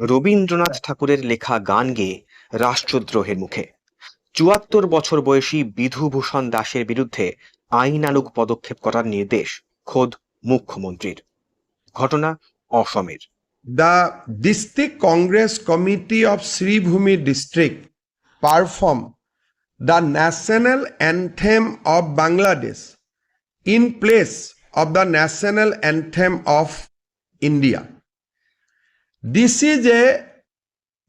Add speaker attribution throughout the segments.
Speaker 1: রবীন্দ্রনাথ ঠাকুরের লেখা গান গেয়ে রাষ্ট্রদ্রোহের মুখে। চুয়াত্তর বছর বয়সী বিধুভূষণ দাসের বিরুদ্ধে আইনানুগ পদক্ষেপ করার নির্দেশ খোদ মুখ্যমন্ত্রীর। ঘটনা অসমের।
Speaker 2: The District Congress Committee of Sribhumi District performed the national anthem of Bangladesh in place of the national anthem of India. This is a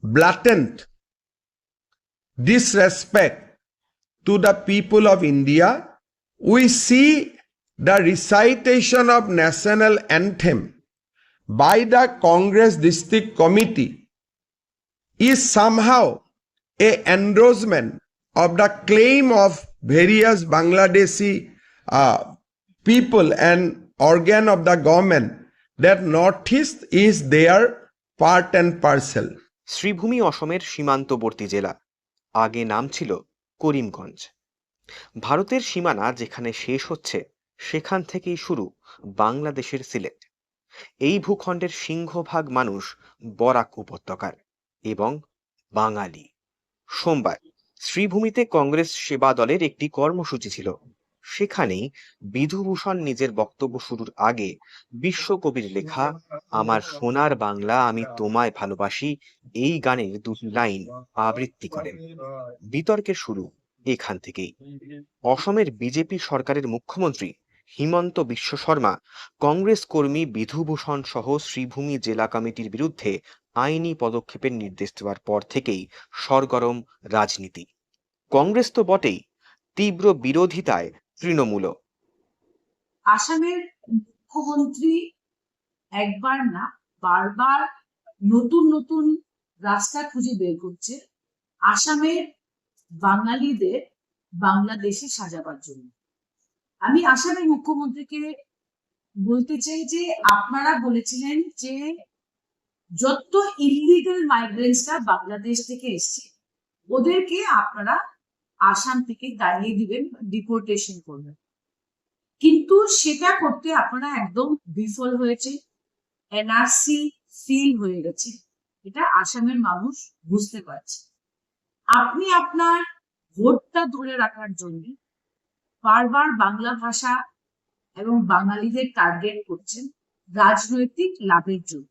Speaker 2: blatant disrespect to the people of India. We see the recitation of national anthem by the Congress District Committee is somehow a endorsement of the claim of various Bangladeshi uh, people and organ of the government that Northeast is their part and parcel.
Speaker 1: Sreebhumi অসমের সীমান্তবর্তী জেলা আগে নাম ছিল করিমগঞ্জ ভারতের সীমানা যেখানে শেষ হচ্ছে সেখান থেকেই শুরু বাংলাদেশের সিলেট এই ভূখণ্ডের সিংহভাগ মানুষ বরাক উপত্যকার এবং বাঙালি। সোমবার শ্রীভূমিতে কংগ্রেস সেবা দলের একটি কর্মসূচি ছিল। সেখানেই বিধুভূষণ নিজের বক্তব্য শুরুর আগে বিশ্বকবির লেখা, আমার সোনার বাংলা আমি তোমায় ভালোবাসি এই গানের দুটি লাইন আবৃত্তি করেন। বিতর্কের শুরু এখান থেকেই। অসমের বিজেপি সরকারের মুখ্যমন্ত্রী হিমন্ত বিশ্ব শর্মা কংগ্রেস কর্মী বিধুভূষণ সহ শ্রীভূমি জেলা কমিটির বিরুদ্ধে আইনি পদক্ষেপের নির্দেশ দেওয়ার পর থেকেই সরগরম রাজনীতি। কংগ্রেস তো বটেই, তীব্র বিরোধিতায় তৃণমূল।
Speaker 3: আসামের মুখ্যমন্ত্রী একবার না, বারবার নতুন নতুন রাস্তা খুঁজে বের করছে। আসামের বাঙালিদের বাংলাদেশে সাজাবার জন্য। আমি আসামের মুখ্যমন্ত্রীকে বলতে চাই যে আপনারা বলেছিলেন যে যত ইলিগাল মাইগ্রেন্টসরা বাংলাদেশ থেকে এসছে, ওদেরকে আপনারা আসাম থেকে দাঁড়িয়ে দিবেন ডিপোর্টেশন করবেন। কিন্তু সেটা করতে আপনারা একদম বিফল হয়েছে এনআরসি ফিল হয়ে গেছে। এটা আসামের মানুষ বুঝতে পারছে। আপনি আপনার ভোটটা ধরে রাখার জন্য বারবার বাংলা ভাষা এবং বাঙালিদের টার্গেট করছেন রাজনৈতিক লাভের জন্য।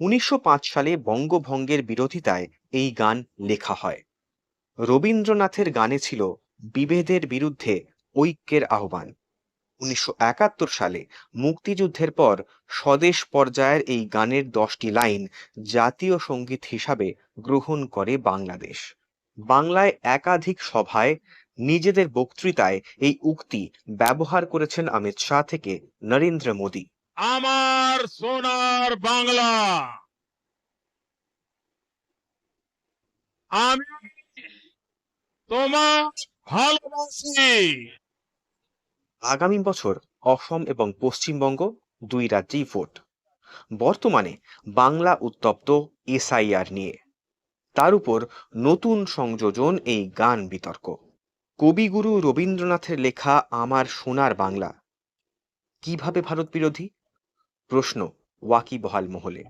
Speaker 1: উনিশশো সালে বঙ্গভঙ্গের বিরোধিতায় এই গান লেখা হয়। রবীন্দ্রনাথের গানে ছিল বিভেদের বিরুদ্ধে ঐক্যের আহ্বান। উনিশশো একাত্তর সালে মুক্তিযুদ্ধের পর স্বদেশ পর্যায়ের এই গানের দশটি লাইন জাতীয় সংগীত হিসাবে গ্রহণ করে বাংলাদেশ। বাংলায় একাধিক সভায় নিজেদের বক্তৃতায় এই উক্তি ব্যবহার করেছেন অমিত শাহ থেকে নরেন্দ্র মোদী।
Speaker 4: আমার সোনার বাংলা। আমি তোমার ভালোবাসি।
Speaker 1: আগামী বছর অসম এবং পশ্চিমবঙ্গ দুই রাজ্যেই ভোট। বর্তমানে বাংলা উত্তপ্ত এসআইআর নিয়ে। তার উপর নতুন সংযোজন এই গান বিতর্ক। কবিগুরু রবীন্দ্রনাথের লেখা আমার সোনার বাংলা। কীভাবে ভারত বিরোধী প্রশ্ন ওয়াকি বহাল মহলে।